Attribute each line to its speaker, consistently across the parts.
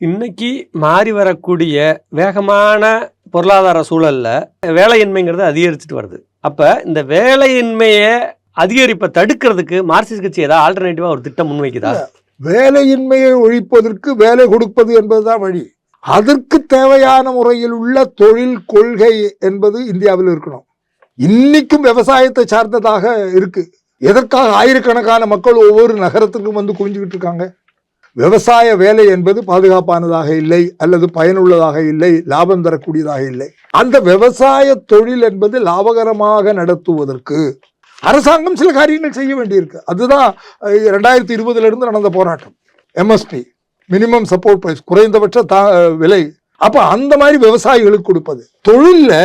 Speaker 1: இன்னைக்கு மாறி வரக்கூடிய வேகமான பொருளாதார சூழலில் வேலையின்மைங்கிறது அதிகரிச்சுட்டு வருது. அப்போ இந்த வேலையின்மையை அதிகரிப்பை தடுக்கிறதுக்கு மார்க்சிஸ்ட் கட்சி ஏதாவது ஆல்டர்னேட்டிவாக ஒரு திட்டம் முன்வைக்குதா?
Speaker 2: வேலையின்மையை ஒழிப்பதற்கு வேலை கொடுப்பது என்பதுதான் வழி. அதற்கு தேவையான முறையில் உள்ள தொழில் கொள்கை என்பது இந்தியாவில் இருக்கணும். இன்னைக்கும் விவசாயத்தை சார்ந்ததாக இருக்கு. எதற்காக ஆயிரக்கணக்கான மக்கள் ஒவ்வொரு நகரத்துக்கும் வந்து குவிஞ்சுக்கிட்டு இருக்காங்க? விவசாய வேலை என்பது பாதுகாப்பானதாக இல்லை அல்லது பயனுள்ளதாக இல்லை லாபம் தரக்கூடியதாக இல்லை. அந்த விவசாய தொழில் என்பது லாபகரமாக நடத்துவதற்கு அரசாங்கம் சில காரியங்கள் செய்ய வேண்டியிருக்கு. அதுதான் ரெண்டாயிரத்தி இருபதுல இருந்து நடந்த போராட்டம். எம்எஸ்பி மினிமம் சப்போர்ட் ப்ரைஸ் குறைந்தபட்ச தா விலை. அப்போ அந்த மாதிரி விவசாயிகளுக்கு கொடுப்பது. தொழிலில்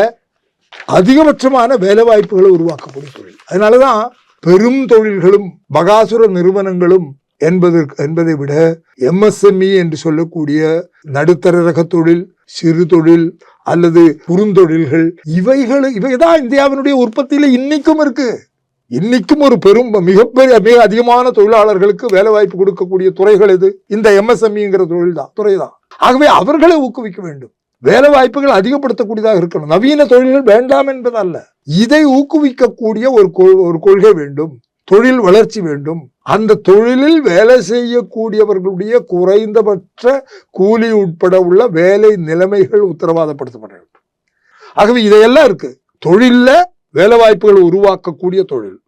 Speaker 2: அதிகபட்சமான வேலை வாய்ப்புகளை உருவாக்கக்கூடிய தொழில். அதனாலதான் பெரும் தொழில்களும் பகாசுர நிறுவனங்களும் என்பது என்பதை விட எம்எஸ்எம்இ என்று சொல்லக்கூடிய நடுத்தர ரக தொழில் சிறு தொழில் அல்லது குறுந்தொழில்கள் இவைகள் இவைதான் இந்தியாவினுடைய உற்பத்தியில இன்னைக்கும் இருக்கு. இன்னைக்கும் ஒரு பெரும் மிகப்பெரிய மிக அதிகமான தொழிலாளர்களுக்கு வேலை வாய்ப்பு கொடுக்கக்கூடிய துறைகள் எது? இந்த எம்எஸ்எம்இங்கிற தொழில் தான் துறை தான் ஆகவே அவர்களை ஊக்குவிக்க வேண்டும். வேலை வாய்ப்புகள் அதிகப்படுத்தக்கூடியதாக இருக்கணும். நவீன தொழில்கள் வேண்டாம் என்பதல்ல. இதை ஊக்குவிக்கக்கூடிய ஒரு கொள்- ஒரு கொள்கை வேண்டும். தொழில் வளர்ச்சி வேண்டும். அந்த தொழிலில் வேலை செய்யக்கூடியவர்களுடைய குறைந்தபட்ச கூலி உட்பட உள்ள வேலை நிலைமைகள் உத்தரவாதப்படுத்தப்பட வேண்டும் ஆகவே இதையெல்லாம் இருக்கு. தொழிலில் வேலை வாய்ப்புகளை உருவாக்கக்கூடிய தொழில்.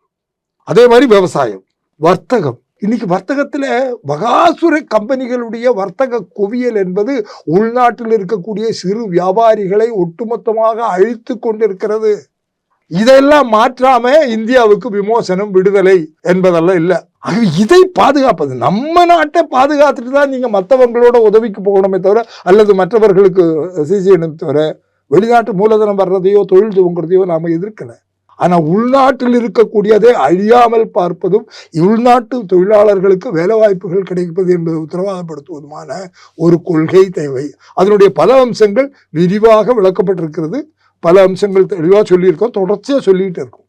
Speaker 2: அதே மாதிரி விவசாயம் வர்த்தகம். இன்னைக்கு வர்த்தகத்தில் மகாசுர கம்பெனிகளுடைய வர்த்தக குவியல் என்பது உள்நாட்டில் இருக்கக்கூடிய சிறு வியாபாரிகளை ஒட்டுமொத்தமாக அழித்து கொண்டிருக்கிறது. இதெல்லாம் மாற்றாம இந்தியாவுக்கு விமோசனம் விடுதலை என்பதெல்லாம் இல்ல. ஆகவே இதை பாதுகாப்பது நம்ம நாட்டை பாதுகாத்துட்டு தான் நீங்க மற்றவங்களோட உதவிக்கு போகணுமே தவிர அல்லது மற்றவர்களுக்கு செய்யணும் தவிர வெளிநாட்டு மூலதனம் வர்றதையோ தொழில் துவங்குறதையோ நாம எதிர்க்கல. ஆனா உள்நாட்டில் இருக்கக்கூடியதை அழியாமல் பார்ப்பதும் உள்நாட்டு தொழிலாளர்களுக்கு வேலை வாய்ப்புகள் கிடைப்பது என்பதை உத்தரவாதப்படுத்துவதுமான ஒரு கொள்கை தேவை. அதனுடைய பல அம்சங்கள் விரிவாக விளக்கப்பட்டிருக்கிறது. பல அம்சங்கள் தெளிவாக சொல்லியிருக்கோம் தொடர்ச்சியாக சொல்லிகிட்டு இருக்கோம்.